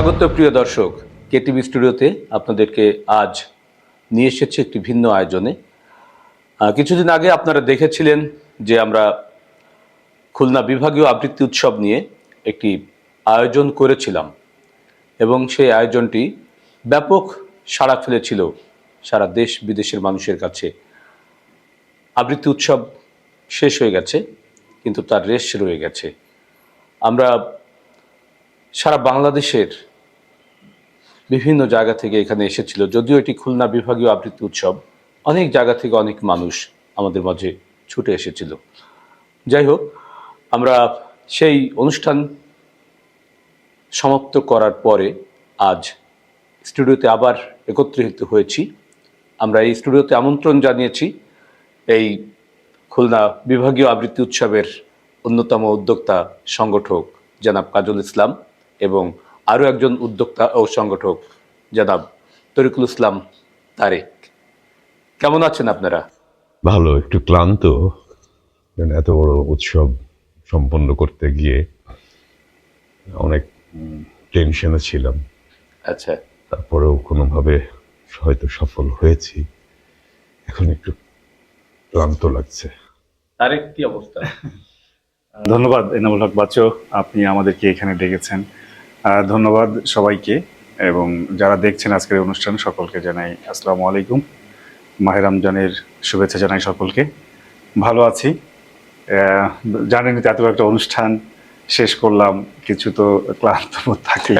স্বাগত প্রিয় দর্শক, কেটিভি স্টুডিওতে আপনাদেরকে আজ নিয়ে এসেছি একটি ভিন্ন আয়োজনে। কিছুদিন আগে আপনারা দেখেছিলেন যে আমরা খুলনা বিভাগীয় আবৃত্তি উৎসব নিয়ে একটি আয়োজন করেছিলাম এবং সেই আয়োজনটি ব্যাপক সাড়া ফেলেছিল সারা দেশ বিদেশের মানুষের কাছে। আবৃত্তি উৎসব শেষ হয়ে গেছে, কিন্তু তার রেশ রয়ে গেছে। আমরা সারা বাংলাদেশের বিভিন্ন জায়গা থেকে এখানে এসেছিল। যদিও এটি খুলনা বিভাগীয় আবৃত্তি উৎসব, অনেক জায়গা থেকে অনেক মানুষ আমাদের মাঝে ছুটে এসেছিল। যাই হোক, আমরা সেই অনুষ্ঠান সমাপ্ত করার পরে আজ স্টুডিওতে আবার একত্রিত হয়েছি। আমরা এই স্টুডিওতে আমন্ত্রণ জানিয়েছি এই খুলনা বিভাগীয় আবৃত্তি উৎসবের অন্যতম উদ্যোক্তা সংগঠক জনাব কাজল ইসলাম এবং আরও একজন উদ্যোক্তা ও সংগঠক জনাব তরিকুল ইসলাম তারেক। কেমন আছেন আপনারা? ভালো একটু ক্লান্ত। এত বড় উৎসব সম্পন্ন করতে গিয়ে অনেক টেনশনে ছিলাম। আচ্ছা। তারপরেও কোনোভাবে হয়তো সফল হয়েছি। এখন একটু ক্লান্ত লাগছে। তারেক কি অবস্থা? ধন্যবাদ এনামুল হক বাচ্চু আপনি আমাদেরকে এখানে ডেকেছেন। ধন্যবাদ সবাইকে এবং যারা দেখছেন আজকের অনুষ্ঠান, সকলকে জানাই আসসালামু আলাইকুম। মাহের রমজানের শুভেচ্ছা জানাই সকলকে। ভালো আছি। তো এত একটা অনুষ্ঠান, শেষ করলাম, কিছু তো ক্লান্ত বোধ থাকে।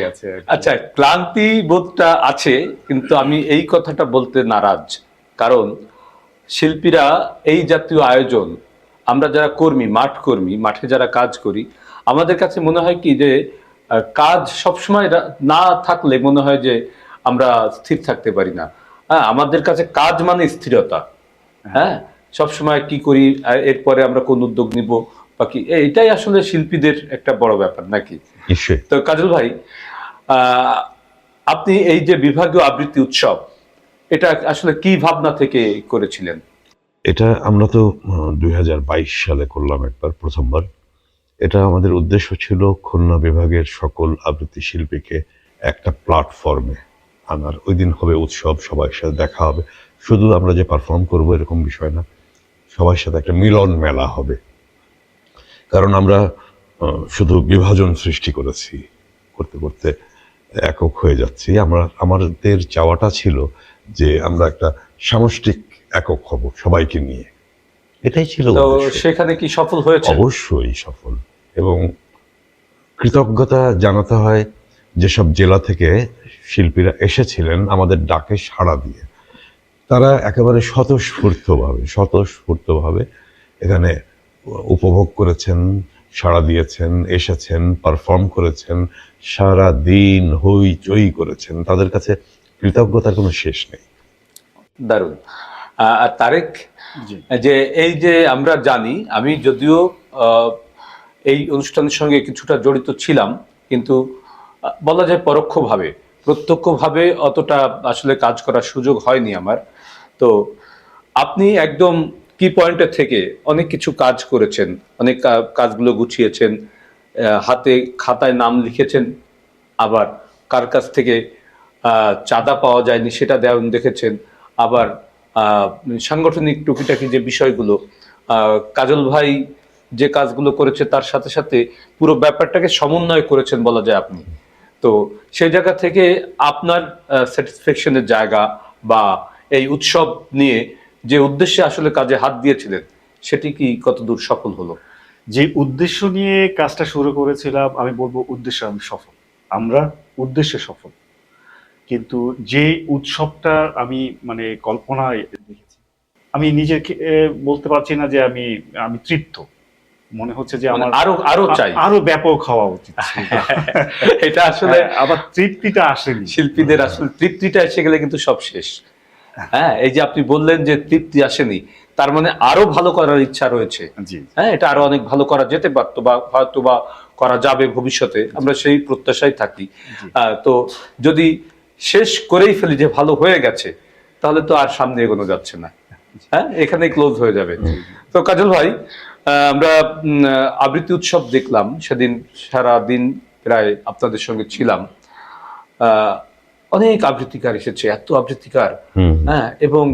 গেছে আচ্ছা ক্লান্তি বোধটা আছে, কিন্তু আমি এই কথাটা বলতে নারাজ। কারণ শিল্পীরা এই জাতীয় আয়োজন, আমরা যারা কর্মী, মাঠ কর্মী, মাঠে যারা কাজ করি আমাদের কাছে মনে হয় কি যে কাজ সবসময় না থাকলে মনে হয় যে আমরা স্থির থাকতে পারি না। হ্যাঁ আমাদের কাছে কাজ মানে স্থিরতা। হ্যাঁ সবসময় কি করি এরপরে আমরা কোন উদ্যোগ নিব বা কি? এটাই আসলে শিল্পীদের একটা বড় ব্যাপার নাকি? নিশ্চয়ই। তো কাজল ভাই আপনি এই যে বিভাগীয় আবৃত্তি উৎসব এটা আসলে কি ভাবনা থেকে করেছিলেন? এটা আমরা তো দুই হাজার বাইশ সালে করলাম একবার প্রথমবার। এটা আমাদের উদ্দেশ্য ছিল খুলনা বিভাগের সকল আবৃত্তি শিল্পীকে একটা প্ল্যাটফর্মে আনার। ওই দিন হবে উৎসব সবার সাথে দেখা হবে। শুধু আমরা যে পারফর্ম করব এরকম বিষয় না সবার সাথে একটা মিলন মেলা হবে। কারণ আমরা শুধু বিভাজন সৃষ্টি করেছি করতে করতে একক হয়ে যাচ্ছি। আমরা আমাদের চাওয়াটা ছিল যে আমরা একটা সামষ্টিক একক হব সবাইকে নিয়ে। এটাই ছিল সেখানে কি সফল হয়েছে? অবশ্যই সফল। এবং কৃতজ্ঞতা জানাতে হয় যেসব জেলা থেকে শিল্পীরা এসেছিলেন আমাদের ডাকে সাড়া দিয়ে। তারা একেবারে স্বতঃস্ফূর্তভাবে স্বতঃস্ফূর্তভাবে এখানে উপভোগ করেছেন সাড়া দিয়েছেন এসেছেন পারফর্ম করেছেন সারা দিন হই চই করেছেন। তাদের কাছে কৃতজ্ঞতার কোনো শেষ নেই। দারুণ। আর তারেক যে এই যে আমরা জানি আমি যদিও আহ, এই অনুষ্ঠানের সঙ্গে কিছুটা জড়িত ছিলাম, কিন্তু বলা যায় পরোক্ষভাবে। প্রত্যক্ষভাবে অতটা আসলে কাজ করার সুযোগ হয়নি আমার। তো, আপনি একদম কি পয়েন্টের থেকে অনেক কিছু কাজ করেছেন, অনেক কাজগুলো গুছিয়েছেন হাতে খাতায় নাম লিখেছেন, আবার কার কাছ থেকে চাঁদা পাওয়া যায়নি সেটা দেওয়া দেখেছেন, আবার সাংগঠনিক টুকিটাকি যে বিষয়গুলো কাজল ভাই যে কাজগুলো করেছে তার সাথে সাথে পুরো ব্যাপারটাকে সমন্বয় করেছেন বলা যায় আপনি। তো সেই জায়গা থেকে আপনার স্যাটিসফ্যাকশনের জায়গা বা এই উৎসব নিয়ে যে উদ্দেশ্যে আসলে কাজে হাত দিয়েছিলেন, সেটি কি কতদূর সফল হলো? যে উদ্দেশ্য নিয়ে কাজটা শুরু করেছিলাম, আমি বলব উদ্দেশ্য আমি সফল। আমরা উদ্দেশ্যে সফল। কিন্তু যে উৎসবটা আমি মানে কল্পনায় দেখেছি, আমি নিজেকে বলতে পারছি না যে আমি আমি তৃপ্ত। মনে হচ্ছে যে মানে আমার আরও আরও চাই। আরও ব্যাপক হওয়া উচিত এটা আসলে হ্যাঁ, আবার তৃপ্তিটা আসেনি। শিল্পীদের আসলে তৃপ্তিটা এসে গেলে কিন্তু সব শেষ। হ্যাঁ এই যে আপনি বললেন যে তৃপ্তি আসেনি তার মানে আরও ভালো করার ইচ্ছা রয়েছে। হ্যাঁ এটা আরও অনেক ভালো করা যেতে পারতো বা হয়তো বা করা যাবে ভবিষ্যতে। আমরা সেই প্রত্যাশায় থাকি। তো যদি শেষ করেই ফেলি যে ভালো হয়ে গেছে তাহলে তো আর সামনে এগোনো যাচ্ছে না। হ্যাঁ এখানে ক্লোজ হয়ে যাবে। তো কাজল ভাই আমরা আবৃত্তি উৎসব দেখলাম। সেদিন সারা দিন প্রায় আপনাদের সঙ্গে ছিলাম। অনেক আবৃত্তিকার এসেছে এত আবৃত্তিকার। হ্যাঁ এবং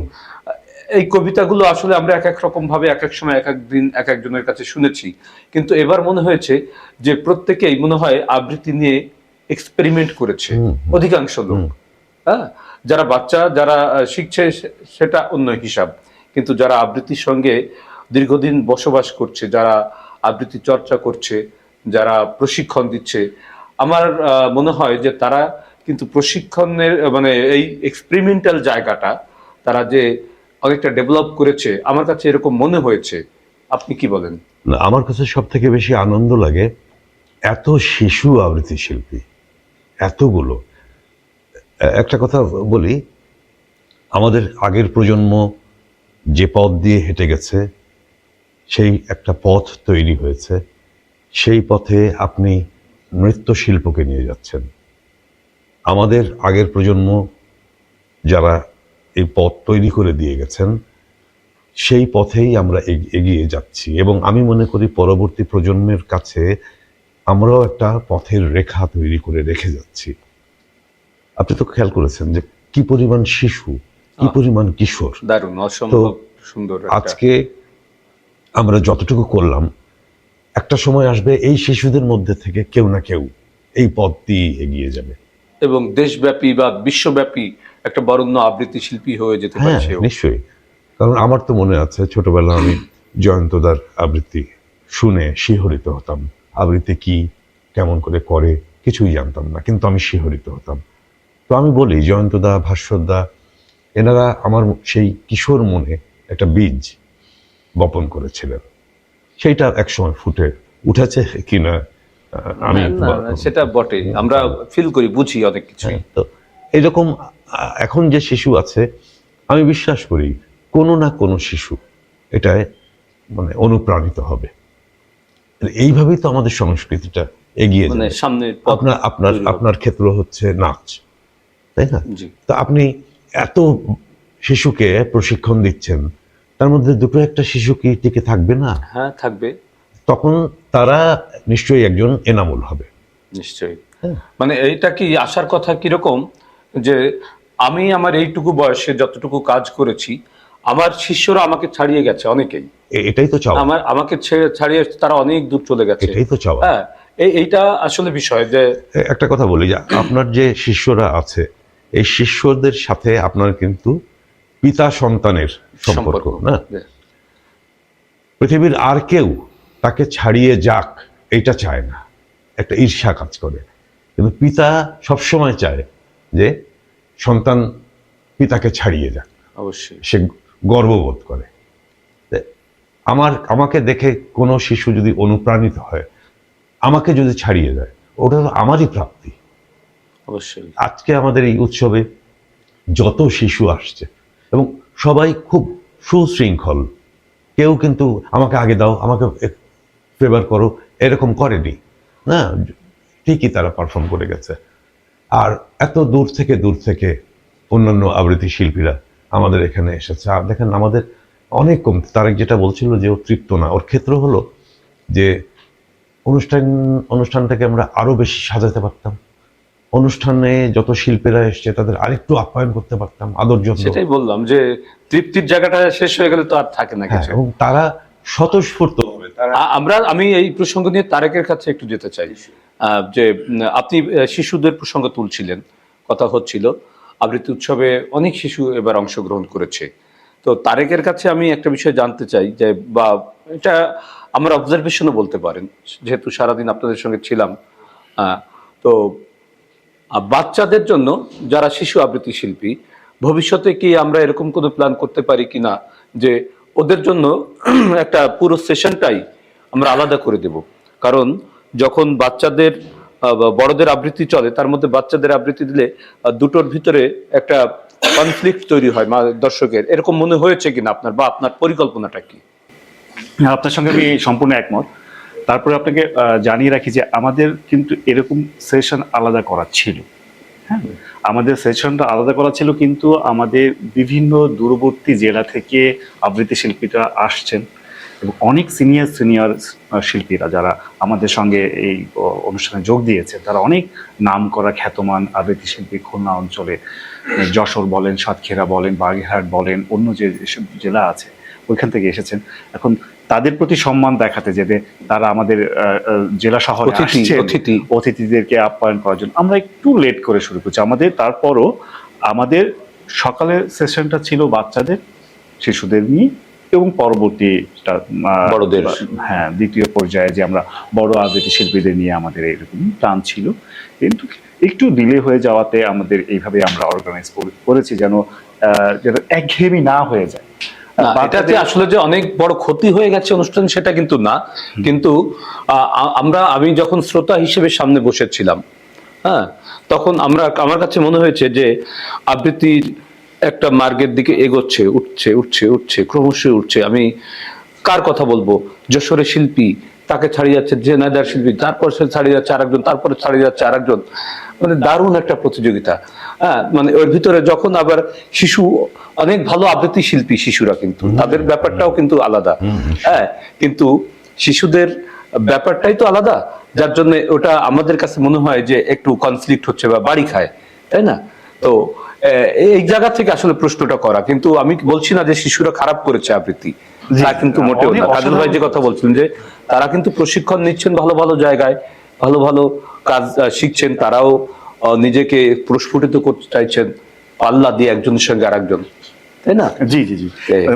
এই কবিতাগুলো আসলে আমরা এক এক রকম ভাবে এক এক সময় এক এক দিন এক একজনের কাছে শুনেছি। কিন্তু এবার মনে হয়েছে যে প্রত্যেকেই মনে হয় আবৃত্তি নিয়ে এক্সপেরিমেন্ট করেছে অধিকাংশ লোক। হ্যাঁ যারা বাচ্চা যারা শিখছে সেটা অন্য হিসাব। কিন্তু যারা আবৃত্তির সঙ্গে দীর্ঘদিন বসবাস করছে, যারা আবৃত্তি চর্চা করছে, যারা প্রশিক্ষণ দিচ্ছে। আমার মনে হয় যে তারা কিন্তু প্রশিক্ষণের মানে এই এক্সপেরিমেন্টাল জায়গাটা তারা যে অনেকটা ডেভেলপ করেছে, আমার কাছে এরকম মনে হয়েছে। আপনি কি বলেন? আমার কাছে সব থেকে বেশি আনন্দ লাগে এত শিশু আবৃত্তি শিল্পী, এতগুলো। একটা কথা বলি, আমাদের আগের প্রজন্ম যে পথ দিয়ে হেঁটে গেছে সেই একটা পথ তৈরি হয়েছে। সেই পথে আপনি নৃত্যশিল্পকে নিয়ে যাচ্ছেন। আমাদের আগের প্রজন্ম যারা এই পথ তৈরি করে দিয়ে গেছেন সেই পথেই আমরা এগ- এগিয়ে যাচ্ছি এবং আমি মনে করি পরবর্তী প্রজন্মের কাছে আমরাও একটা পথের রেখা তৈরি করে রেখে যাচ্ছি। আপনি তো খেয়াল করেছেন যে কি পরিমাণ শিশু কি পরিমাণ কিশোর? দারুণ অসম্ভব সুন্দর আজকে আমরা যতটুকু করলাম একটা সময় আসবে এই শিশুদের মধ্যে থেকে কেউ না কেউ এই পথ দিয়ে এগিয়ে যাবে। এবং দেশব্যাপী বা বিশ্বব্যাপী একটা বরণ্য আবৃত্তি শিল্পী হয়ে যেতে পারে হ্যাঁ নিশ্চয়ই। কারণ আমার তো মনে আছে ছোটবেলা আমি জয়ন্তদার আবৃত্তি শুনে শিহরিত হতাম। আবৃত্তি কি কেমন করে করে কিছুই জানতাম না কিন্তু আমি শিহরিত হতাম। তো আমি বলি জয়ন্তদা ভাস্বরদা এনারা আমার সেই কিশোর মনে একটা বীজ বপন করেছিলেন। সেইটা একসময় ফুটে উঠেছে কিনা আমি সেটা বটে। আমরা ফিল করি বুঝি অনেক কিছুই। হ্যাঁ, তো এরকম এখন যে শিশু আছে আমি বিশ্বাস করি কোনো না কোনো শিশু এটায় মানে অনুপ্রাণিত হবে। এইভাবেই তো আমাদের সংস্কৃতিটা এগিয়ে মানে যাবে। সামনে আপনার আপনার আপনার ক্ষেত্র হচ্ছে নাচ তাই না? তো আপনি এত শিশুকে প্রশিক্ষণ দিচ্ছেন তার মধ্যে দুটো একটা শিশু কি টিকে থাকবে না? হ্যাঁ থাকবে। তখন তারা নিশ্চয়ই একজন এনামুল হবে। নিশ্চয়ই। হ্যাঁ। মানে এইটা কি আসার কথা কীরকম? যে আমি আমার এইটুকু বয়সে যতটুকু কাজ করেছি আমার শিষ্যরা আমাকে ছাড়িয়ে গেছে অনেকেই। এটাই তো চাওয়া। আমার আমাকে ছেড়ে- ছাড়িয়ে তারা অনেক দূর চলে গেছে। এটাই তো চাওয়া। হ্যাঁ এই এইটা আসলে বিষয় যে একটা কথা বলি যে আপনার যে শিষ্যরা আছে এই শিষ্যদের সাথে আপনার কিন্তু পিতা সন্তানের সম্পর্ক না পৃথিবীর আর কেউ তাকে ছাড়িয়ে যাক এইটা চায় না। একটা ঈর্ষা কাজ করে। কিন্তু পিতা সবসময় চায় যে সন্তান পিতাকে ছাড়িয়ে যাক। অবশ্যই। সে গর্ববোধ করে। আমার আমাকে দেখে কোনো শিশু যদি অনুপ্রাণিত হয় আমাকে যদি ছাড়িয়ে যায় ওটা তো আমারই প্রাপ্তি। অবশ্যই। আজকে আমাদের এই উৎসবে যত শিশু আসছে এবং সবাই খুব সুশৃঙ্খল। কেউ কিন্তু আমাকে আগে দাও, আমাকে ফেভার করো, এরকম করেনি। না, ঠিকই তারা পারফর্ম করে গেছে। আর এত দূর থেকে দূর থেকে অন্যান্য আবৃত্তি শিল্পীরা আমাদের এখানে এসেছে। আর দেখেন, আমাদের অনেক কম, তারেক যেটা বলছিল যে ও তৃপ্ত না। ওর ক্ষেত্র হলো যে অনুষ্ঠান, অনুষ্ঠানটাকে আমরা আরও বেশি সাজাতে পারতাম। অনুষ্ঠানে যত শিল্পীরা এসছে তাদের আরেকটু আপ্যায়ন করতে পারতাম আদর যত্ন। সেটাই বললাম যে তৃপ্তির জায়গাটা শেষ হয়ে গেলে তো আর থাকে না হ্যাঁ, কিছু। এবং তারা স্বতঃস্ফূর্ত হবে। আমরা আমি এই প্রসঙ্গ নিয়ে তারেকের কাছে একটু যেতে চাই। যে আপনি শিশুদের প্রসঙ্গ তুলছিলেন কথা হচ্ছিল। আবৃত্তি উৎসবে অনেক শিশু এবার অংশগ্রহণ করেছে। তো তারেকের কাছে আমি একটা বিষয় জানতে চাই যে বা এটা আমার অবজারভেশনও বলতে পারেন যেহেতু সারাদিন আপনাদের সঙ্গে ছিলাম। তো আহ, বাচ্চাদের জন্য যারা শিশু আবৃত্তি শিল্পী ভবিষ্যতে কি আমরা এরকম কোনো প্ল্যান করতে পারি কি না যে ওদের জন্য একটা পুরো সেশনটাই আমরা আলাদা করে দেব। কারণ যখন বাচ্চাদের বড়দের আবৃত্তি চলে তার মধ্যে বাচ্চাদের আবৃত্তি দিলে দুটোর ভিতরে একটা কনফ্লিক্ট তৈরি হয় দর্শকের। এরকম মনে হয়েছে কিনা আপনার বা আপনার পরিকল্পনাটা কি? হ্যাঁ, আপনার সঙ্গে আমি সম্পূর্ণ একমত। তারপরে আপনাকে জানিয়ে রাখি যে আমাদের কিন্তু এরকম সেশন আলাদা করা ছিল। হ্যাঁ? আমাদের সেশনটা আলাদা করা ছিল কিন্তু আমাদের বিভিন্ন দূরবর্তী জেলা থেকে আবৃত্তি শিল্পীরা আসছেন এবং অনেক সিনিয়র সিনিয়র শিল্পীরা যারা আমাদের সঙ্গে এই অনুষ্ঠানে যোগ দিয়েছে তারা অনেক নাম করা খ্যাতমান আবৃত্তি শিল্পী খুলনা অঞ্চলে যশোর বলেন, সাতক্ষীরা বলেন, বাগেরহাট বলেন, অন্য যে জেলা আছে, ওইখান থেকে এসেছেন। এখন তাদের প্রতি সম্মান দেখাতে যেতে তারা আমাদের জেলা শহরে অতিথি, অতিথিদেরকে আপ্যায়ন করার জন্য। আমরা একটু লেট করে শুরু করছি। আমাদের তারপরও আমাদের সকালের সেশনটা ছিল বাচ্চাদের শিশুদের নিয়ে এবং পরবর্তীটা বড়দের। হ্যাঁ দ্বিতীয় পর্যায়ে যে আমরা বড় আবৃত্তি শিল্পীদের নিয়ে আমাদের এরকম প্ল্যান ছিল। কিন্তু একটু ডিলে হয়ে যাওয়াতে আমাদের এইভাবে আমরা অর্গানাইজ করেছি যেন যেন একঘেয়েমি না হয়ে যায়। এটাতে আসলে যে অনেক বড় ক্ষতি হয়ে গেছে অনুষ্ঠান সেটা কিন্তু না। কিন্তু আমরা আমি যখন শ্রোতা হিসেবে সামনে বসেছিলাম হ্যাঁ তখন আমরা আমার কাছে মনে হয়েছে যে আবৃত্তির একটা মার্গের দিকে এগোচ্ছে উঠছে উঠছে উঠছে ক্রমশ উঠছে। আমি কার কথা বলব? যশোরের শিল্পী তাকে ছাড়িয়ে যাচ্ছে যে নাদার শিল্পী তারপর সে ছাড়িয়ে যাচ্ছে আরেকজন তারপরে ছাড়িয়ে যাচ্ছে আরেকজন। মানে দারুণ একটা প্রতিযোগিতা। মানে ওর ভিতরে যখন আবার শিশু অনেক ভালো আবৃত্তি শিল্পী শিশুরা কিন্তু তাদের ব্যাপারটাও কিন্তু আলাদা। হ্যাঁ কিন্তু শিশুদের ব্যাপারটাই তো আলাদা যার জন্য ওটা আমাদের কাছে মনে হয় যে একটু কনফ্লিক্ট হচ্ছে বা বাড়ি খায় তাই না? তো এই জায়গা থেকে আসলে প্রশ্নটা করা কিন্তু আমি বলছি না যে শিশুরা খারাপ করেছে আবৃত্তি তা কিন্তু মোটেও না। কাজল ভাই যে কথা বলছিলেন যে তারা কিন্তু প্রশিক্ষণ নিচ্ছেন ভালো ভালো জায়গায় ভালো ভালো কাজ শিখছেন তারাও নিজেকে প্রস্ফুটিত করতে চাইছেন পাল্লা দিয়ে একজনের সঙ্গে আরেকজন। তাই না? জি জি জি।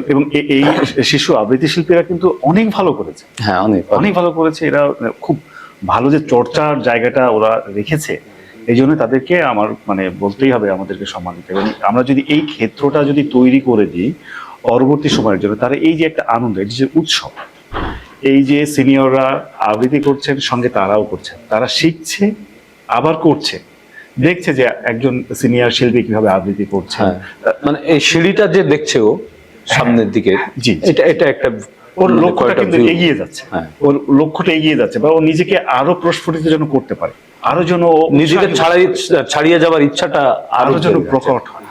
এবং এই শিশু আবৃত্তি শিল্পীরা কিন্তু অনেক ভালো করেছে। হ্যাঁ অনেক অনেক। ভালো করেছে। এরা খুব ভালো যে চর্চার জায়গাটা ওরা রেখেছে এই জন্য তাদেরকে আমার মানে বলতেই হবে আমাদেরকে সম্মান দিতে এবং আমরা যদি এই ক্ষেত্রটা যদি তৈরি করে দিই পরবর্তী সময়ের জন্য তারা এই যে একটা আনন্দ এই যে উৎসব এই যে সিনিয়ররা আবৃত্তি করছেন সঙ্গে তারাও করছেন। তারা শিখছে আবার করছে। দেখছে যে একজন সিনিয়র শিল্পী কীভাবে আবৃত্তি করছে। হ্যাঁ মানে এই সিঁড়িটা যে দেখছে ও সামনের দিকে জি, জি। এটা এটা একটা ওর মানে লক্ষ্যটা কিন্তু এগিয়ে যাচ্ছে। হ্যাঁ। ওর লক্ষ্যটা এগিয়ে যাচ্ছে বা ও নিজেকে আরও প্রস্ফুটিত যেন করতে পারে। আরও যেন নিজেকে ছাড়াই ছাড়িয়ে যাওয়ার ইচ্ছাটা আরও যেন প্রকট হয়।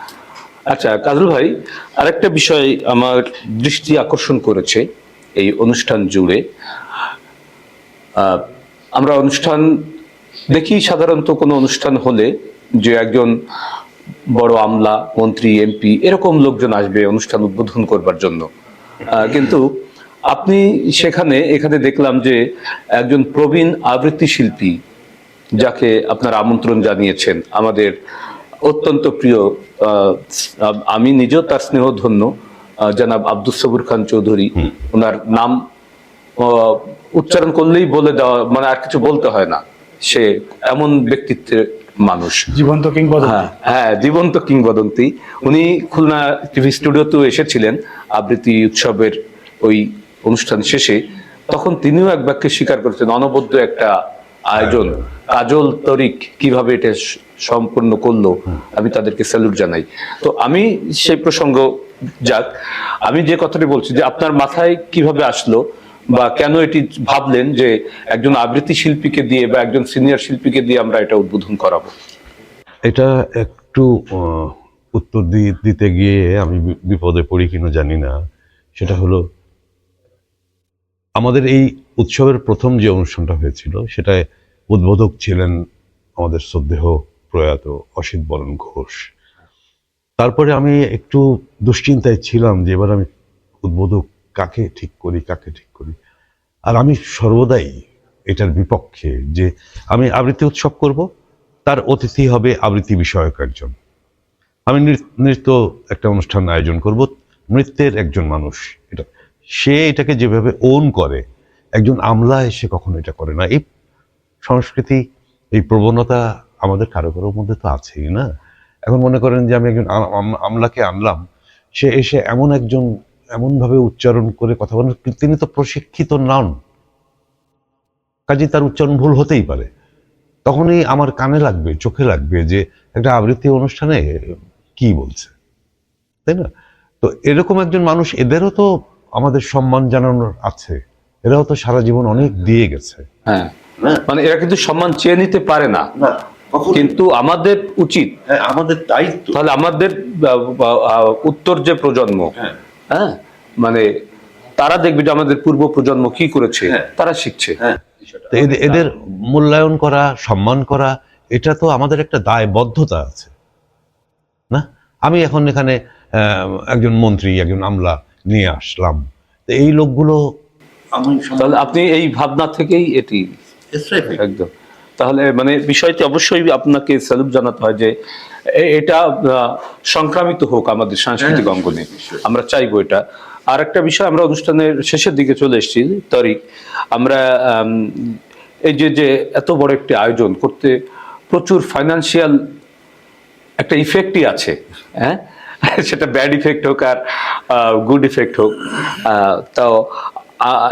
আচ্ছা কাজল ভাই আরেকটা বিষয় আমার দৃষ্টি আকর্ষণ করেছে এই অনুষ্ঠান জুড়ে। আহ, আমরা অনুষ্ঠান দেখি সাধারণত কোনো অনুষ্ঠান হলে যে একজন বড় আমলা মন্ত্রী এমপি এরকম লোকজন আসবে অনুষ্ঠান উদ্বোধন করবার জন্য। কিন্তু আপনি সেখানে এখানে দেখলাম যে একজন প্রবীণ আবৃত্তি শিল্পী যাকে আপনার আমন্ত্রণ জানিয়েছেন আমাদের অত্যন্ত প্রিয় আহ, আমি নিজেও তার স্নেহধন্য জনাব আব্দুল সবুর খান চৌধুরী। ওনার নাম উচ্চারণ করলেই বলে দেওয়া মানে আর কিছু বলতে হয় না। সে এমন ব্যক্তিত্বের মানুষ। জীবন্ত কিংবদন্তি। হ্যাঁ হ্যাঁ জীবন্ত কিংবদন্তি। উনি খুলনা টিভি স্টুডিওতেও এসেছিলেন আবৃত্তি উৎসবের ওই অনুষ্ঠান শেষে। তখন তিনিও এক বাক্যে স্বীকার করেছেন অনবদ্য একটা আয়োজন। কাজল তরিক কীভাবে এটা স- সম্পন্ন করল আমি তাদেরকে স্যালুট জানাই। তো আমি সেই প্রসঙ্গ যাক আমি যে কথাটি বলছি যে আপনার মাথায় কীভাবে আসলো বা কেন এটি ভাবলেন যে একজন আবৃত্তি শিল্পীকে দিয়ে বা একজন সিনিয়র শিল্পীকে দিয়ে আমরা এটা উদ্বোধন করাবো? এটা একটু উত্তর দিতে গিয়ে আমি বিপদে পড়ি কিনা জানি না। সেটা হলো, আমাদের এই উৎসবের প্রথম যে অনুষ্ঠানটা হয়েছিল, সেটায় উদ্বোধক ছিলেন আমাদের শ্রদ্ধেহ প্রয়াত অসিত বরণ ঘোষ। তারপরে আমি একটু দুশ্চিন্তায় ছিলাম যে এবার আমি উদ্বোধক কাকে ঠিক করি, কাকে ঠিক আর আমি সর্বদাই এটার বিপক্ষে যে আমি আবৃত্তি উৎসব করব, তার অতিথি হবে আবৃত্তি বিষয়ক একজন। আমি নৃত্য একটা অনুষ্ঠান আয়োজন করব, নৃত্যের একজন মানুষ। এটা, সে এটাকে যেভাবে ওন করে, একজন আমলা এসে কখনো এটা করে না। এই সংস্কৃতি, এই প্রবণতা আমাদের কারও কারোর মধ্যে তো আছেই না। এখন মনে করেন যে আমি একজন আম- আম- আমলাকে আনলাম, সে এসে এমন একজন এমনভাবে উচ্চারণ করে কথা বলেন তিনি তো প্রশিক্ষিত নন। কাজে তার উচ্চারণ ভুল হতেই পারে। তখনই আমার কানে লাগবে চোখে লাগবে যে একটা আবৃত্তি অনুষ্ঠানে কি বলছে তাই না? তো এরকম একজন মানুষ এদেরও তো আমাদের সম্মান জানানোর আছে। এরাও তো সারা জীবন অনেক দিয়ে গেছে। হ্যাঁ। মানে এরা কিন্তু সম্মান চেয়ে নিতে পারে না। না কিন্তু আমাদের উচিত। হ্যাঁ, আমাদের দায়িত্ব। তাহলে আমাদের উত্তর যে প্রজন্ম হ্যাঁ। হ্যাঁ মানে তারা দেখবে যে আমাদের পূর্ব প্রজন্ম কি করেছে তারা শিখছে। তো এদের- মূল্যায়ন করা সম্মান করা এটা তো আমাদের একটা দায়বদ্ধতা আছে। না? আমি এখন এখানে আহ, একজন মন্ত্রী একজন আমলা নিয়ে আসলাম। তো এই লোকগুলো তাহলে আপনি এই ভাবনা থেকেই এটি একদম। তাহলে মানে বিষয়টি অবশ্যই আপনাকে স্যালুট জানাতে হয় যে এটা সংক্রামিত হোক আমাদের সাংস্কৃতিক হ্যাঁ, অঙ্গনে। আমরা চাইব এটা। আর একটা বিষয় আমরা অনুষ্ঠানের শেষের দিকে চলে এসেছি তরিক। আমরা এই যে যে এত বড় একটি আয়োজন করতে প্রচুর ফাইনান্সিয়াল একটা ইফেক্টই আছে হ্যাঁ? সেটা ব্যাড ইফেক্ট হোক আর গুড ইফেক্ট হোক। তাও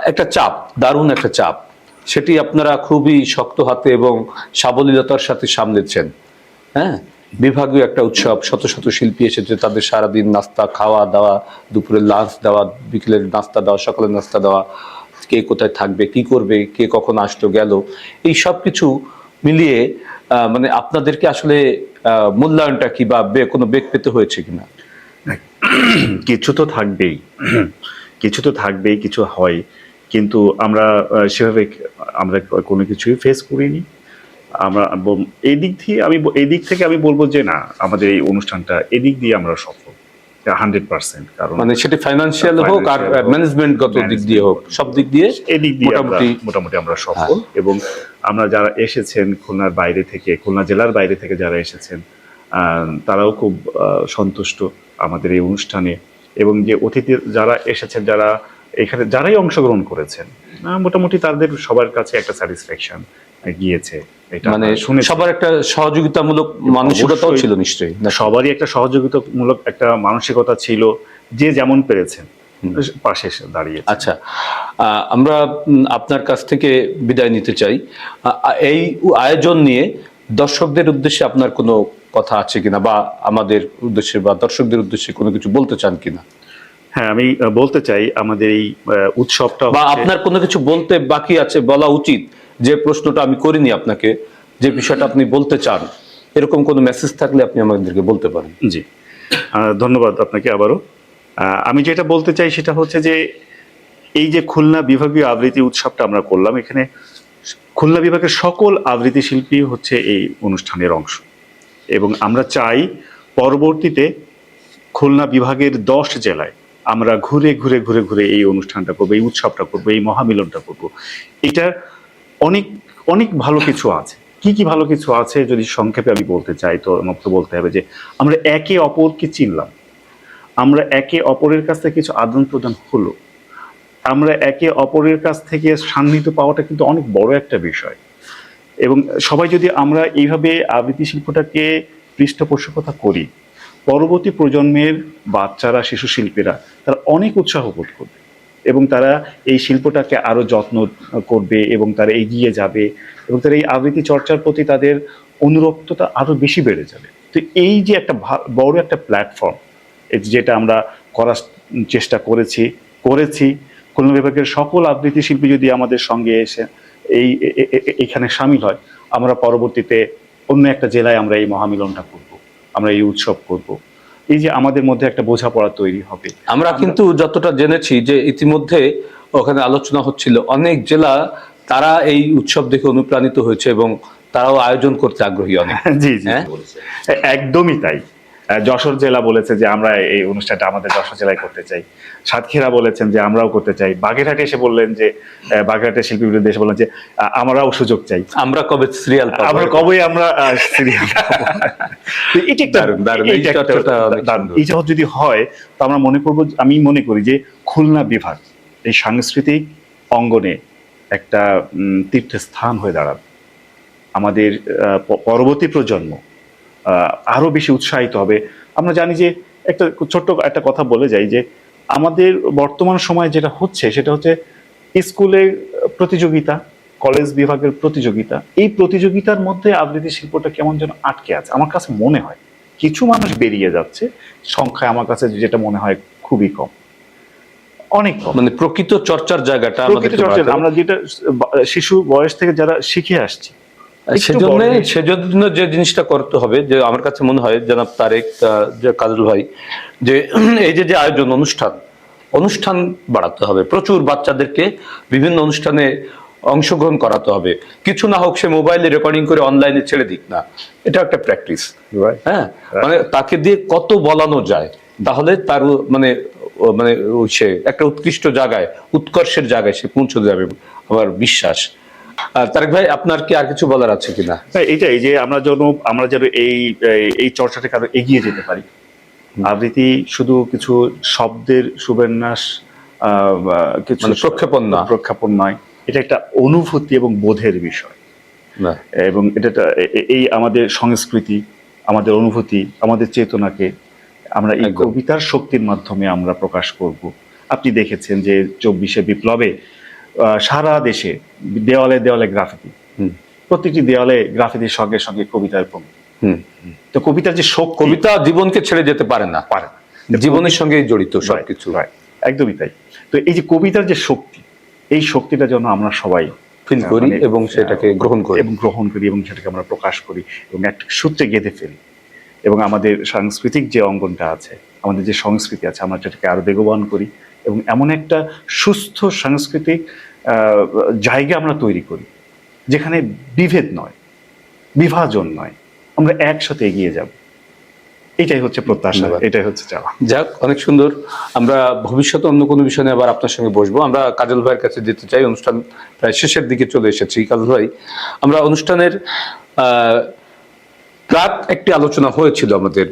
একটা চাপ দারুণ একটা চাপ। সেটি আপনারা খুবই শক্ত হাতে এবং সাবলীলতার সাথে সামলেছেন। হ্যাঁ? বিভাগীয় একটা উৎসব, শত শত শিল্পী এসেছে, তাদের সারাদিন নাস্তা, খাওয়া দাওয়া দুপুরের লাঞ্চ দেওয়া, বিকেলের নাস্তা দেওয়া, সকালের নাস্তা দেওয়া, কে কোথায় থাকবে, কি করবে, কে কখন আসতো গেল, এই সব কিছু মিলিয়ে মানে আপনাদেরকে আসলে মূল্যায়নটা কি বে- কোনো বেগ পেতে হয়েছে কিনা? কিছু তো থাকবেই। কিছু তো থাকবেই, কিছু হয়। কিন্তু আমরা সেভাবে আমরা কোনো কিছুই ফেস করিনি। আমরা এই দিক দিয়ে আমি এই দিক থেকে আমি বলব যে না আমাদের এই অনুষ্ঠানটা এদিক দিয়ে আমরা সফল। হান্ড্রেড পার্সেন্ট কারণ মানে সেটি ফাইন্যান্সিয়াল হোক আর ম্যানেজমেন্ট গত দিক দিয়ে হোক সব দিক দিয়ে এদিক দিয়ে মোটামুটি হ্যাঁ। মোটামুটি আমরা সফল। এবং আমরা যারা এসেছেন খুলনার বাইরে থেকে খুলনা জেলার বাইরে থেকে যারা এসেছেন তারাও খুব সন্তুষ্ট আমাদের এই অনুষ্ঠানে। এবং যে অতিথি যারা এসেছেন যারা এখানে যারাই অংশগ্রহণ করেছেন মোটামুটি তাদের সবার কাছে একটা স্যাটিসফ্যাকশন গিয়েছে। মানে শুনেছি। সবার একটা সহযোগিতামূলক মানসিকতাও ছিল নিশ্চয়ই। না? সবারই একটা সহযোগিতামূলক একটা মানসিকতা ছিল যে যেমন পেরেছেন পাশে দাঁড়িয়ে আচ্ছা আহ, আমরা আপনার কাছ থেকে বিদায় নিতে চাই। এই আয়োজন নিয়ে দর্শকদের উদ্দেশ্যে আপনার কোনো কথা আছে কিনা বা আমাদের উদ্দেশ্যে বা দর্শকদের উদ্দেশ্যে কোনো কিছু বলতে চান কিনা? হ্যাঁ আমি বলতে চাই আমাদের এই উৎসবটা বা আপনার কোনো কিছু বলতে বাকি আছে বলা উচিত যে প্রশ্নটা আমি করিনি আপনাকে যে বিষয়টা আপনি বলতে চান। এরকম কোনো মেসেজ থাকলে আপনি আমাদেরকে বলতে পারেন। জি। ধন্যবাদ আপনাকে আবারও। আমি যেটা বলতে চাই সেটা হচ্ছে যে এই যে খুলনা বিভাগীয় আবৃত্তি উৎসবটা আমরা করলাম এখানে খুলনা বিভাগের সকল আবৃত্তি শিল্পী হচ্ছে এই অনুষ্ঠানের অংশ। এবং আমরা চাই পরবর্তীতে খুলনা বিভাগের দশ জেলায় আমরা ঘুরে ঘুরে ঘুরে ঘুরে এই অনুষ্ঠানটা করব, এই উৎসবটা করব, এই মহামিলনটা করব। এটা অনেক অনেক ভালো কিছু আছে। কি কি ভালো কিছু আছে যদি সংক্ষেপে আমি বলতে চাই, তো আমাকে বলতে হবে যে আমরা একে অপরকে চিনলাম। আমরা একে অপরের কাছ থেকে কিছু আদান প্রদান হলো। আমরা একে অপরের কাছ থেকে সান্নিধ্য পাওয়াটা কিন্তু অনেক বড় একটা বিষয়। এবং সবাই যদি আমরা এইভাবে আবৃত্তি শিল্পটাকে পৃষ্ঠপোষকতা করি পরবর্তী প্রজন্মের বাচ্চারা, শিশু শিল্পীরা তারা অনেক উৎসাহ বোধ করবে এবং তারা এই শিল্পটাকে আরও যত্ন করবে এবং তারা এগিয়ে যাবে এবং তারা এই আবৃত্তি চর্চার প্রতি তাদের অনুরক্ততা আরও বেশি বেড়ে যাবে। তো এই যে একটা বড় একটা প্ল্যাটফর্ম যেটা আমরা করার চেষ্টা করেছি করেছি খুলনা বিভাগের সকল আবৃত্তি শিল্পী যদি আমাদের সঙ্গে এসে এই এখানে সামিল হয়, আমরা পরবর্তীতে অন্য একটা জেলায় আমরা এই মহামিলনটা করব। আমরা এই উৎসব করব। এই যে আমাদের মধ্যে একটা বোঝাপড়া তৈরি হবে। আমরা কিন্তু যতটা জেনেছি যে ইতিমধ্যে ওখানে আলোচনা হচ্ছিল অনেক জেলা তারা এই উৎসব দেখে অনুপ্রাণিত হয়েছে এবং তারাও আয়োজন করতে আগ্রহী অনেক। জি জি হ্যাঁ? একদমই তাই। যশোর জেলা বলেছে যে আমরা এই অনুষ্ঠানটা আমাদের যশোর জেলায় করতে চাই। সাতক্ষীরা বলেছেন যে আমরাও করতে চাই। বাগেরহাটে এসে বললেন যে বাগেরহাটের শিল্পী বিরুদ্ধে এসে বললেন যে আমরাও সুযোগ চাই। আমরা কবে সিরিয়াল আমরা কবে আমরা সিরিয়াল এটা একটা যদি হয় তো আমরা মনে করব আমি মনে করি যে খুলনা বিভাগ এই সাংস্কৃতিক অঙ্গনে একটা তীর্থস্থান হয়ে দাঁড়াবে। আমাদের পরবর্তী প্রজন্ম আহ, আরও বেশি উৎসাহিত হবে। আমরা জানি যে একটা ছোট্ট একটা কথা বলে যাই যে আমাদের বর্তমান সময়ে যেটা হচ্ছে সেটা হচ্ছে স্কুলের প্রতিযোগিতা কলেজ বিভাগের প্রতিযোগিতা। এই প্রতিযোগিতার মধ্যে আবৃত্তি শিল্পটা কেমন যেন আটকে আছে আমার কাছে মনে হয়। কিছু মানুষ বেরিয়ে যাচ্ছে সংখ্যায় আমার কাছে যেটা মনে হয় খুবই কম। অনেক কম। মানে প্রকৃত চর্চার জায়গাটা আমাদের প্রকৃত চর্চা আমরা যেটা শিশু বয়স থেকে যারা শিখে আসছি সেজন্য সেজন্য যে জিনিসটা করতে হবে যে আমার কাছে মনে হয় জনাব তারেক যে কাজল ভাই যে এই যে যে আয়োজন অনুষ্ঠান অনুষ্ঠান বাড়াতে হবে। প্রচুর বাচ্চাদেরকে বিভিন্ন অনুষ্ঠানে অংশগ্রহণ করাতে হবে। কিছু না হোক সে মোবাইলে রেকর্ডিং করে অনলাইনে ছেড়ে দিক না। এটা একটা প্র্যাকটিস। হ্যাঁ? মানে তাকে দিয়ে কত বলানো যায় তাহলে তার মানে মানে সে একটা উৎকৃষ্ট জায়গায় উৎকর্ষের জায়গায় সে পৌঁছে যাবে আমার বিশ্বাস। তারেক ভাই আপনার কি আর কিছু বলার আছে কিনা? এটাই যে আমরা যেন আমরা যেন এই এই- চর্চাটাকে আরও এগিয়ে যেতে পারি। আবৃত্তি শুধু কিছু শব্দের সুবিন্যাস কিছু মানে প্রক্ষেপণ না। প্রক্ষেপণ নয়। এটা একটা অনুভূতি এবং বোধের বিষয়। এবং এটা এই আমাদের সংস্কৃতি আমাদের অনুভূতি আমাদের চেতনাকে আমরা এই কবিতার শক্তির মাধ্যমে আমরা প্রকাশ করব। আপনি দেখেছেন যে চব্বিশে বিপ্লবে সারা দেশে দেওয়ালে দেওয়ালে গ্রাফিতি। প্রতিটি দেওয়ালে গ্রাফিতির সঙ্গে সঙ্গে কবিতার হুম। তো কবিতার যে শোক কবিতা জীবনকে ছেড়ে যেতে পারে না। পারে জীবনের সঙ্গে জড়িত সবকিছু। একদমই তাই। তো এই যে কবিতার যে শক্তি এই শক্তিটা যেন আমরা সবাই ফিল করি মানে, এবং সেটাকে গ্রহণ করি। এবং গ্রহণ করি এবং সেটাকে আমরা প্রকাশ করি এবং একটা সূত্রে গেঁথে ফেলি। এবং আমাদের সাংস্কৃতিক যে অঙ্গনটা আছে আমাদের যে সংস্কৃতি আছে আমরা সেটাকে আরও বেগবান করি। এবং এমন একটা সুস্থ সাংস্কৃতিক জায়গা আমরা তৈরি করি যেখানে বিভেদ নয় বিভাজন নয়। আমরা একসাথে এগিয়ে যাব। এটাই হচ্ছে প্রত্যাশা এটাই হচ্ছে চাওয়া। যাক অনেক সুন্দর। আমরা ভবিষ্যতে অন্য কোনো বিষয় নিয়ে আবার আপনার সঙ্গে বসবো। আমরা কাজল ভাইয়ের কাছে যেতে চাই। অনুষ্ঠান প্রায় শেষের দিকে চলে এসেছি। কাজল ভাই আমরা অনুষ্ঠানের আহ, প্রাক একটি আলোচনা হয়েছিল আমাদের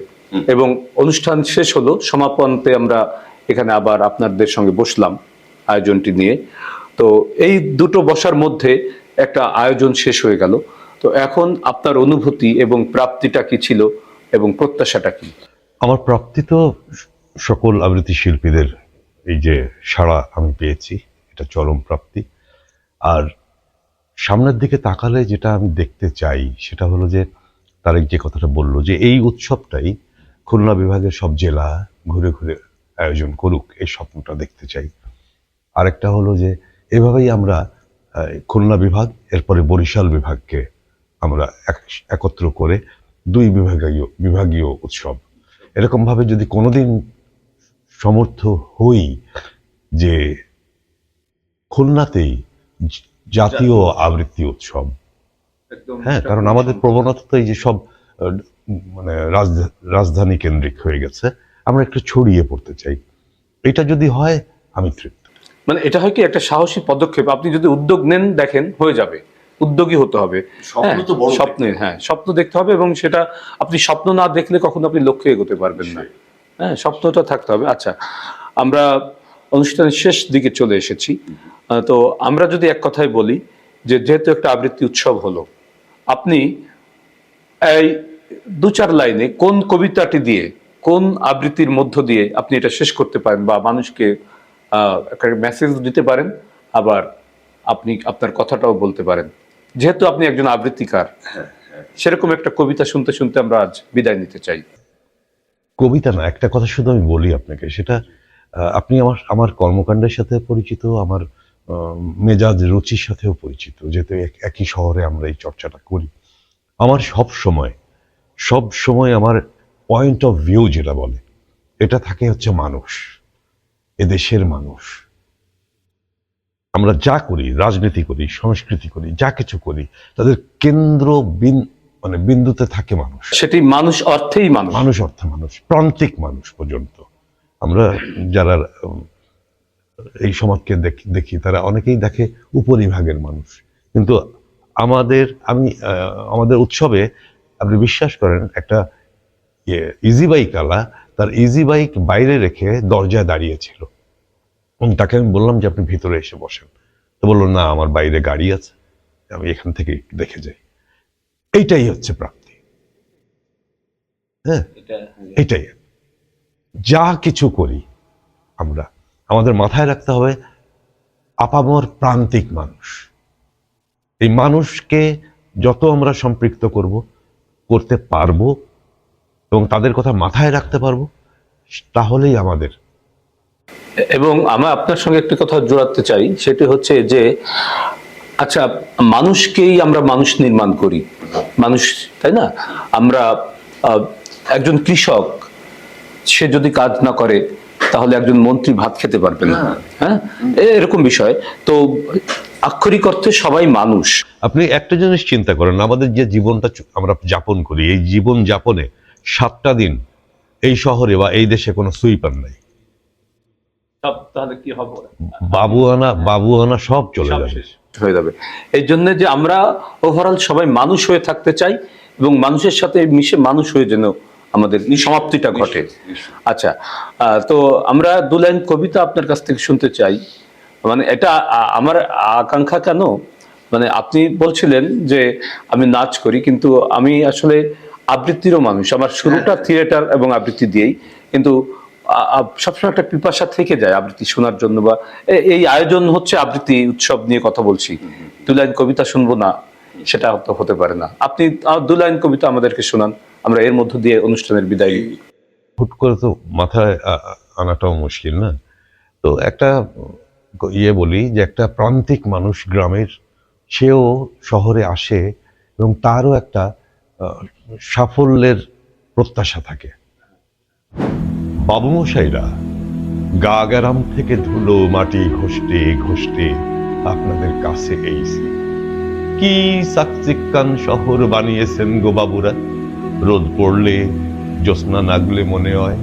এবং অনুষ্ঠান শেষ হলো। সমাপনতে আমরা এখানে আবার আপনাদের সঙ্গে বসলাম আয়োজনটি নিয়ে। তো এই দুটো বসার মধ্যে একটা আয়োজন শেষ হয়ে গেল। তো এখন আপনার অনুভূতি এবং প্রাপ্তিটা কি ছিল এবং প্রত্যাশাটা কি? আমার প্রাপ্তি তো সকল আবৃত্তি শিল্পীদের এই যে সাড়া আমি পেয়েছি, এটা চরম প্রাপ্তি। আর সামনের দিকে তাকালে যেটা আমি দেখতে চাই, সেটা হলো যে তারেক যে কথাটা বলল যে এই উৎসবটাই খুলনা বিভাগের সব জেলা ঘুরে ঘুরে আয়োজন করুক এই স্বপ্নটা দেখতে চাই। আরেকটা হলো যে এভাবেই আমরা খুলনা বিভাগ এরপরে বরিশাল বিভাগকে আমরা এক- একত্র করে দুই বিভাগীয় বিভাগীয় উৎসব। এরকম ভাবে যদি কোনোদিন সমর্থ হই যে খুলনাতেই জাতীয় আবৃত্তি উৎসব। হ্যাঁ কারণ আমাদের প্রবণতা তো এই যে সব মানে রাজধা- রাজধানী কেন্দ্রিক হয়ে গেছে আমরা একটু ছড়িয়ে পড়তে চাই। এটা যদি হয় আমি তৃপ্ত। মানে এটা হয় কি একটা সাহসী পদক্ষেপ? আপনি যদি উদ্যোগ নেন দেখেন হয়ে যাবে। উদ্যোগী হতে হবে। স্বপ্ন তো বড় স্বপ্নে হ্যাঁ স্বপ্ন দেখতে হবে এবং সেটা আপনি স্বপ্ন না দেখলে কখনো আপনি লক্ষ্যে এগোতে পারবেন না। হ্যাঁ স্বপ্নটা থাকতে হবে। আচ্ছা আমরা অনুষ্ঠানের শেষ দিকে চলে এসেছি। তো আমরা যদি এক কথায় বলি যে যেহেতু একটা আবৃত্তি উৎসব হলো আপনি এই দু চার লাইনে কোন কবিতাটি দিয়ে কোন আবৃত্তির মধ্য দিয়ে আপনি এটা শেষ করতে পারেন বা মানুষকে আহ, একটা মেসেজ দিতে পারেন আবার আপনি আপনার কথাটাও বলতে পারেন। যেহেতু আপনি একজন আবৃত্তিকার সেরকম একটা কবিতা শুনতে শুনতে আমরা আজ বিদায় নিতে চাই। কবিতা না একটা কথা শুধু আমি বলি আপনাকে সেটা আপনি আমার আমার কর্মকাণ্ডের সাথে পরিচিত আমার মেজাজ রুচির সাথেও পরিচিত যেহেতু এক- একই শহরে আমরা এই চর্চাটা করি। আমার সব সময় সব সময় আমার পয়েন্ট অফ ভিউ যেটা বলে এটা থাকে হচ্ছে মানুষ এদেশের মানুষ। আমরা যা করি রাজনীতি করি সংস্কৃতি করি যা কিছু করি তাদের কেন্দ্র বিন মানে বিন্দুতে থাকে মানুষ। সেটি মানুষ অর্থেই মানুষ। মানুষ অর্থে মানুষ প্রান্তিক মানুষ পর্যন্ত। আমরা যারা এই সমাজকে দেখি তারা অনেকেই দেখে উপরিভাগের মানুষ। কিন্তু আমাদের আমি আমাদের উৎসবে আপনি বিশ্বাস করেন একটা ইজি বাইক আলা তার ইজি বাইক বাইরে রেখে দরজায় দাঁড়িয়েছিল এবং তাকে আমি বললাম যে আপনি ভিতরে এসে বসেন। তো বলল না আমার বাইরে গাড়ি আছে। আমি এখান থেকে দেখে যাই। এইটাই হচ্ছে প্রাপ্তি। হ্যাঁ? এটাই। যা কিছু করি আমরা আমাদের মাথায় রাখতে হবে আপামর প্রান্তিক মানুষ। এই মানুষকে যত আমরা সম্পৃক্ত করব করতে পারব এবং তাদের কথা মাথায় রাখতে পারব তাহলেই আমাদের। এবং আমরা আপনার সঙ্গে একটি কথা জোড়াতে চাই সেটি হচ্ছে যে আচ্ছা মানুষকেই আমরা মানুষ নির্মাণ করি। মানুষ তাই না? আমরা একজন কৃষক সে যদি কাজ না করে তাহলে একজন মন্ত্রী ভাত খেতে পারবে না। হ্যাঁ? এরকম বিষয়। তো আক্ষরিক অর্থে সবাই মানুষ। আপনি একটা জিনিস চিন্তা করেন আমাদের যে জীবনটা আমরা যাপন করি এই জীবন যাপনে সাতটা দিন এই শহরে বা এই দেশে কোনো সুইপার নাই। সব- তাহলে কি হবে? বাবু আনা বাবু আনা সব চলে যাবে হয়ে যাবে। এই জন্য যে আমরা ওভারঅল সবাই মানুষ হয়ে থাকতে চাই এবং মানুষের সাথে মিশে মানুষ হয়ে যেন আমাদের সমাপ্তিটা ঘটে। আচ্ছা তো আমরা দু লাইন কবিতা আপনার কাছ থেকে শুনতে চাই। মানে এটা আমার আকাঙ্ক্ষা কেন? মানে আপনি বলছিলেন যে আমি নাচ করি কিন্তু আমি আসলে আবৃত্তিরও মানুষ। আমার শুরুটা থিয়েটার এবং আবৃত্তি দিয়েই। কিন্তু সবসময় একটা পিপাসা থেকে যায় আবৃত্তি শোনার জন্য বা এই আয়োজন হচ্ছে আবৃত্তি উৎসব নিয়ে কথা বলছি। দু লাইন কবিতা শুনব না সেটা তো হতে পারে না। আপনি দু লাইন কবিতা আমাদেরকে শোনান আমরা এর মধ্য দিয়ে অনুষ্ঠানের বিদায় নিই। হুট করে তো মাথায় আনাটাও মুশকিল না? তো একটা ইয়ে বলি যে একটা প্রান্তিক মানুষ গ্রামের সেও শহরে আসে এবং তারও একটা সাফল্যের প্রত্যাশা থাকে। বাবুমশাইরা গা গ্যারাম থেকে ধুলো মাটি ঘষতে ঘষতে আপনাদের কাছে এইছি কি সাকচিক্কান শহর বানিয়েছেন গো বাবুরা? রোদ পড়লে জ্যোৎস্না নাগলে মনে হয়।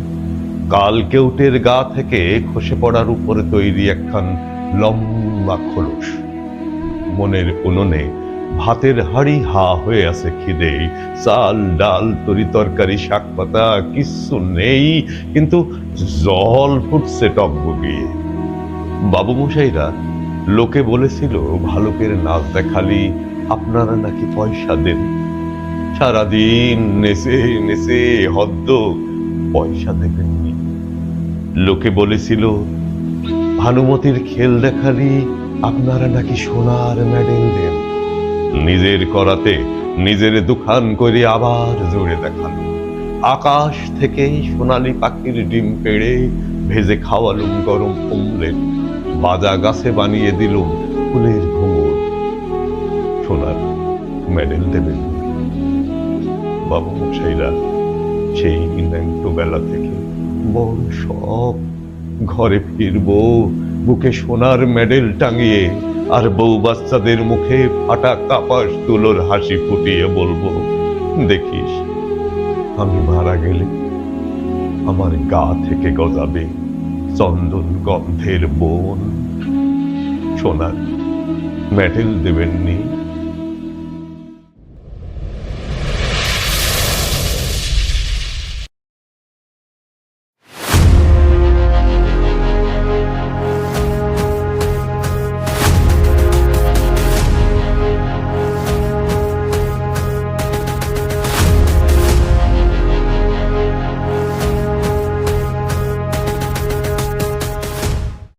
কাল কেউটের গা থেকে খসে পড়ার উপরে তৈরি একখান লম্বা খোলস। মনের উনুনে ভাতের হাড়ি হা হয়ে আছে খিদে। চাল, ডাল, তরি তরকারি শাক পাতা কিচ্ছু নেই, কিন্তু জল ফুটছে টক বগিয়ে বাবু মশাইরা লোকে বলেছিল, ভালুকের নাচ দেখালি, আপনারা নাকি পয়সা দেন। সারাদিন নেচে নেচে হদ্দ পয়সা দেবেননি। লোকে বলেছিল, ভানুমতির খেল দেখালি, আপনারা নাকি সোনার মেডেল দেন। নিজের করাতে নিজের দুখান করে আবার জোরে দেখানো। আকাশ থেকে সোনালি পাখির ডিম পেড়ে ভেজে খাওয়ালুম গরম অমলেট বাজা গাছে বানিয়ে দিলুম ফুলের ঘুঙুর সোনার মেডেল দেবেন। বাবু মশাইরা, সেই ন্যাংটো বেলা থেকে বড় সব ঘরে ফিরবো, বুকে সোনার মেডেল টাঙিয়ে আর বউ বাচ্চাদের মুখে ফাটা কাপাস তুলোর হাসি ফুটিয়ে বলব, দেখিস, আমি মারা গেলে আমার গা থেকে গজাবে চন্দন গন্ধের বোন। সোনার মেটেল দেবেননি